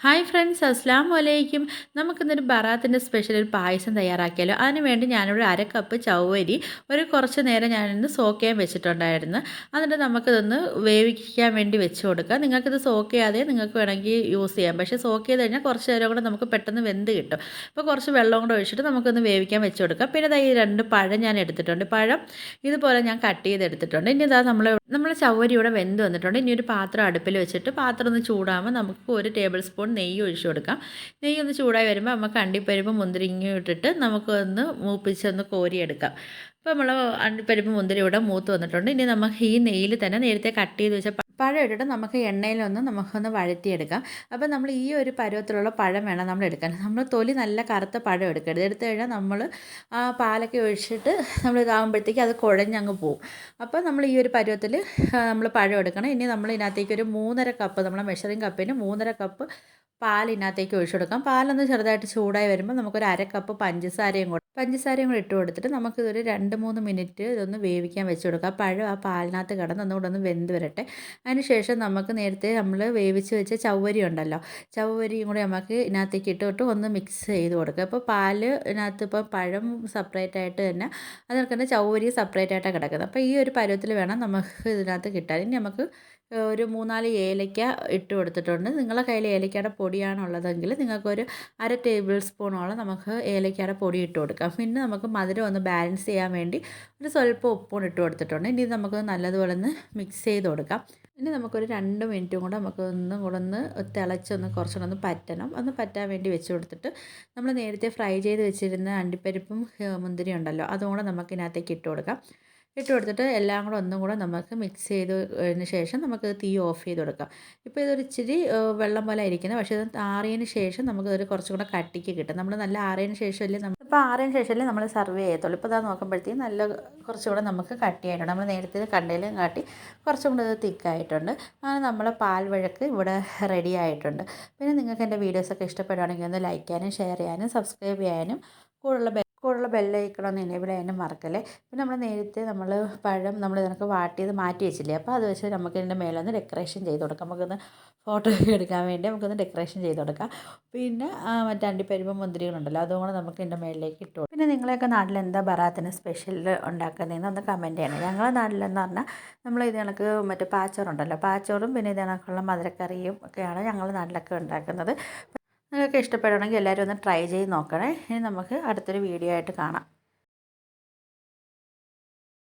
Hi friends അസ്സാം വലൈക്കും നമുക്കിന്നൊരു ബറാത്തിന്റെ സ്പെഷ്യൽ ഒരു പായസം തയ്യാറാക്കിയാലോ? അതിന് വേണ്ടി ഞാനിവിടെ അര കപ്പ് ചവ്വരി ഒരു കുറച്ച് നേരം ഞാനിന്ന് സോക്ക് ചെയ്യാൻ വെച്ചിട്ടുണ്ടായിരുന്നു. എന്നിട്ട് നമുക്കിതൊന്ന് വേവിക്കാൻ വേണ്ടി വെച്ച് കൊടുക്കാം. നിങ്ങൾക്കിത് സോക്ക് ചെയ്യാതെ നിങ്ങൾക്ക് വേണമെങ്കിൽ യൂസ് ചെയ്യാം. പക്ഷേ സോക്ക് ചെയ്ത് കഴിഞ്ഞാൽ കുറച്ച് നേരം കൂടെ നമുക്ക് പെട്ടെന്ന് വെന്ത് കിട്ടും. അപ്പോൾ കുറച്ച് വെള്ളം കൂടെ ഒഴിച്ചിട്ട് നമുക്കൊന്ന് വേവിക്കാൻ വെച്ച് കൊടുക്കാം. പിന്നെ ഈ രണ്ട് പഴം ഞാൻ എടുത്തിട്ടുണ്ട്. പഴം ഇതുപോലെ ഞാൻ കട്ട് ചെയ്ത് എടുത്തിട്ടുണ്ട് ഇനി ഇതാ നമ്മൾ നമ്മൾ ചവ്വരി ഇവിടെ വെന്ത് വന്നിട്ടുണ്ട്. ഇനി ഒരു പാത്രം അടുപ്പിൽ വെച്ചിട്ട് പാത്രം ഒന്ന് ചൂടാകുമ്പോൾ നമുക്ക് ഒരു ടേബിൾ സ്പൂൺ നെയ്യ് ഒഴിച്ച് കൊടുക്കാം. നെയ്യ് ഒന്ന് ചൂടായി വരുമ്പോൾ നമുക്ക് അണ്ടിപ്പരിപ്പ് മുന്തിരിങ്ങ ഇട്ടിട്ട് നമുക്കൊന്ന് മൂപ്പിച്ചൊന്ന് കോരിയെടുക്കാം. അപ്പോൾ നമ്മൾ അണ്ടിപ്പരിപ്പ് മുന്തിരി ഇവിടെ മൂത്ത് വന്നിട്ടുണ്ട്. ഇനി നമുക്ക് ഈ നെയ്യിൽ തന്നെ നേരത്തെ കട്ട് ചെയ്ത് വെച്ച പഴം ഇട്ടിട്ട് നമുക്ക് എണ്ണയിലൊന്ന് നമുക്കൊന്ന് വഴറ്റിയെടുക്കാം. അപ്പോൾ നമ്മൾ ഈ ഒരു പരുവത്തിലുള്ള പഴം വേണം നമ്മൾ എടുക്കാൻ. നമ്മൾ തൊലി നല്ല കറുത്ത പഴം എടുക്കരുത്. എടുത്തു കഴിഞ്ഞാൽ നമ്മൾ ആ പാലൊക്കെ ഒഴിച്ചിട്ട് നമ്മൾ ഇതാകുമ്പോഴത്തേക്ക് അത് കുഴഞ്ഞങ്ങ് പോവും. അപ്പോൾ നമ്മൾ ഈ ഒരു പരുവത്തിൽ നമ്മൾ പഴം എടുക്കണം. ഇനി നമ്മൾ ഇതിനകത്തേക്ക് ഒരു മൂന്നര കപ്പ് നമ്മളെ മെഷറിംഗ് കപ്പിന് മൂന്നര കപ്പ് പാൽ ഇതിനകത്തേക്ക് ഒഴിച്ചു കൊടുക്കാം. പാലൊന്ന് ചെറുതായിട്ട് ചൂടായി വരുമ്പോൾ നമുക്കൊരു അര കപ്പ് പഞ്ചസാരയും കൂടെ പഞ്ചസാരയും കൂടെ ഇട്ട് കൊടുത്തിട്ട് നമുക്കിതൊരു രണ്ട് മൂന്ന് മിനിറ്റ് ഇതൊന്ന് വേവിക്കാൻ വെച്ച് കൊടുക്കാം. പഴം ആ പാലിനകത്ത് കിടന്ന് ഒന്നുകൂടെ ഒന്ന് വെന്ത് വരട്ടെ. അതിനുശേഷം നമുക്ക് നേരത്തെ നമ്മൾ വേവിച്ച് വെച്ച ചവ്വരി ഉണ്ടല്ലോ ചവ്വരിയും കൂടി നമുക്ക് ഇതിനകത്തേക്ക് ഇട്ടിട്ട് ഒന്ന് മിക്സ് ചെയ്ത് കൊടുക്കുക അപ്പോൾ പാൽ ഇതിനകത്ത് ഇപ്പോൾ പഴം സെപ്പറേറ്റ് ആയിട്ട് തന്നെ അതിനൊക്കെ തന്നെ ചവ്വരി സെപ്പറേറ്റ് ആയിട്ടാണ് കിടക്കുന്നത്. അപ്പോൾ ഈ ഒരു പരുവത്തിൽ വേണം നമുക്ക് ഇതിനകത്ത് കിട്ടാൻ. ഇനി നമുക്ക് ഒരു മൂന്നാൽ ഏലയ്ക്ക ഇട്ട് കൊടുത്തിട്ടുണ്ട്. നിങ്ങളുടെ കയ്യിൽ ഏലയ്ക്കയുടെ പൊടിയാണുള്ളതെങ്കിൽ നിങ്ങൾക്കൊരു അര ടേബിൾ സ്പൂണോളം നമുക്ക് ഏലയ്ക്കയുടെ പൊടി ഇട്ട് കൊടുക്കാം. പിന്നെ നമുക്ക് മധുരം ഒന്ന് ബാലൻസ് ചെയ്യാൻ വേണ്ടി ഒരു സ്വല്പം ഉപ്പും ഇട്ട് കൊടുത്തിട്ടുണ്ട്. ഇനി നമുക്ക് നല്ലതുപോലെ ഒന്ന് മിക്സ് ചെയ്ത് കൊടുക്കാം. ഇനി നമുക്കൊരു രണ്ട് മിനിറ്റും കൂടെ നമുക്ക് ഒന്നും കൂടെ ഒന്ന് തിളച്ചൊന്ന് കുറച്ചുകൂടെ ഒന്ന് പറ്റണം. ഒന്ന് പറ്റാൻ വേണ്ടി വെച്ച് കൊടുത്തിട്ട് നമ്മൾ നേരത്തെ ഫ്രൈ ചെയ്ത് വെച്ചിരുന്ന അണ്ടിപ്പരിപ്പും മുന്തിരി ഉണ്ടല്ലോ അതും കൂടെ നമുക്ക് ഇതിനകത്തേക്ക് ഇട്ട് കൊടുക്കാം. ഇട്ട് കൊടുത്തിട്ട് എല്ലാം കൂടെ ഒന്നും കൂടെ നമുക്ക് മിക്സ് ചെയ്തതിന് ശേഷം നമുക്ക് തീ ഓഫ് ചെയ്ത് കൊടുക്കാം. ഇപ്പോൾ ഇതൊരു ഇച്ചിരി വെള്ളം പോലെ ഇരിക്കുന്നത് പക്ഷേ ഇത് ആറിയതിന് ശേഷം നമുക്കിതൊരു കുറച്ചും കൂടെ കട്ടിക്ക് കിട്ടും. നമ്മൾ നല്ല ആറിയതിന് ശേഷമല്ലേ നമ്മൾ ഇപ്പോൾ ആറിയതിന് ശേഷമല്ലേ നമ്മൾ സർവ് ചെയ്യത്തുള്ളൂ. ഇപ്പോൾ ഇതാ നോക്കുമ്പോഴത്തേക്കും നല്ല കുറച്ചും കൂടെ നമുക്ക് കട്ടിയായിട്ടുണ്ട്. നമ്മൾ നേരത്തെ കണ്ടയിലും കാട്ടി കുറച്ചും കൂടെ ഇത് തിക്കായിട്ടുണ്ട്. അങ്ങനെ നമ്മളെ പാൽ വഴക്ക് ഇവിടെ റെഡി ആയിട്ടുണ്ട്. പിന്നെ നിങ്ങൾക്ക് എന്റെ വീഡിയോസൊക്കെ ഇഷ്ടപ്പെടുകയാണെങ്കിൽ ഒന്ന് ലൈക്ക് ചെയ്യാനും ഷെയർ ചെയ്യാനും സബ്സ്ക്രൈബ് ചെയ്യാനും കൂടുതൽ കൂടെയുള്ള ബെല്ലൈക്കണം എനേബിൾ ചെയ്യാനും മറക്കല്ലേ. പിന്നെ നമ്മൾ നേരത്തെ നമ്മൾ പഴം നമ്മൾ ഇതിനൊക്കെ വാട്ടിയത് മാറ്റി വെച്ചില്ലേ. അപ്പോൾ അത് വെച്ച് നമുക്ക് ഇതിന്റെ മേലെ ഒന്ന് ഡെക്കറേഷൻ ചെയ്ത് കൊടുക്കാം. നമുക്കൊന്ന് ഫോട്ടോ ഒക്കെ എടുക്കാൻ വേണ്ടി നമുക്കൊന്ന് ഡെക്കറേഷൻ ചെയ്ത് കൊടുക്കാം. പിന്നെ മറ്റേ അണ്ടിപ്പരിപ്പ് മുന്തിരികളുണ്ടല്ലോ അതും കൂടെ നമുക്ക് ഇതിന്റെ മേളിലേക്ക് ഇട്ടു പിന്നെ നിങ്ങളെയൊക്കെ നാട്ടിൽ എന്താ ബറാത്തിന് സ്പെഷ്യൽ ഉണ്ടാക്കുന്നതെന്ന് ഒന്ന് കമന്റ് ചെയ്യണം. ഞങ്ങളെ നാട്ടിലെന്ന് പറഞ്ഞാൽ നമ്മൾ ഇത് കണക്ക് മറ്റേ പാച്ചോറുണ്ടല്ലോ. പാച്ചോറും പിന്നെ ഇത് കണക്കുള്ള മധുരക്കറിയും ഒക്കെയാണ് ഞങ്ങളുടെ നാട്ടിലൊക്കെ ഉണ്ടാക്കുന്നത്. നിങ്ങൾക്ക് ഇഷ്ടപ്പെടുകയാണെങ്കിൽ എല്ലാവരും ഒന്ന് ട്രൈ ചെയ്ത് നോക്കണേ. ഇനി നമുക്ക് അടുത്തൊരു വീഡിയോ ആയിട്ട് കാണാം.